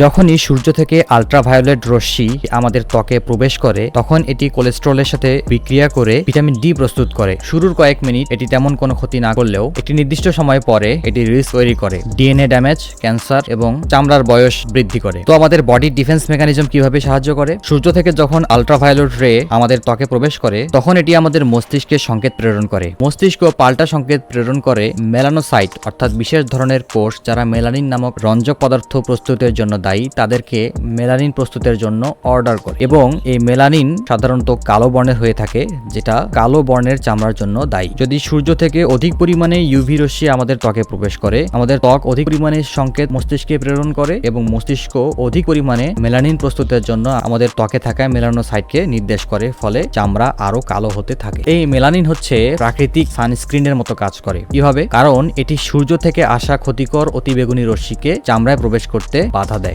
যখনই সূর্য থেকে আলট্রাভায়োলেট রশ্মি আমাদের ত্বকে প্রবেশ করে, তখন এটি কোলেস্ট্রলের সাথে বিক্রিয়া করে ভিটামিন ডি প্রস্তুত করে। শুরুর কয়েক মিনিট এটি তেমন কোনো ক্ষতি না করলেও একটি নির্দিষ্ট সময় পরে এটি রিস্ক তৈরি করে। ডিএনএ ড্যামেজ ক্যান্সার এবং চামড়ার বয়স বৃদ্ধি করে। তো আমাদের বডির ডিফেন্স মেকানিজম কীভাবে সাহায্য করে? সূর্য থেকে যখন আলট্রাভায়োলেট রে আমাদের ত্বকে প্রবেশ করে, তখন এটি আমাদের মস্তিষ্কে সংকেত প্রেরণ করে। মস্তিষ্ক পাল্টা সংকেত প্রেরণ করে মেলানোসাইট অর্থাৎ বিশেষ ধরনের কোষ, যারা মেলানিন নামক রঞ্জক পদার্থ প্রস্তুতের জন্য দায়ী, তাদেরকে মেলানিন প্রস্তুতের জন্য অর্ডার করে। এবং এই মেলানিন সাধারণত কালো বর্ণের হয়ে থাকে, যেটা কালো বর্ণের চামড়ার জন্য দায়ী। যদি সূর্য থেকে অধিক পরিমাণে ইউভি রশ্মি আমাদের ত্বকে প্রবেশ করে, আমাদের ত্বক অধিক পরিমাণে সংকেত মস্তিষ্কে প্রেরণ করে এবং মস্তিষ্ক অধিক পরিমাণে মেলানিন প্রস্তুতের জন্য আমাদের ত্বকে থাকা মেলানোসাইটকে নির্দেশ করে, ফলে চামড়া আরও কালো হতে থাকে। এই মেলানিন হচ্ছে প্রাকৃতিক সানস্ক্রিনের মতো কাজ করে। কীভাবে? কারণ এটি সূর্য থেকে আসা ক্ষতিকর অতিবেগুনি রশ্মিকে চামড়ায় প্রবেশ করতে বাধা দেয়।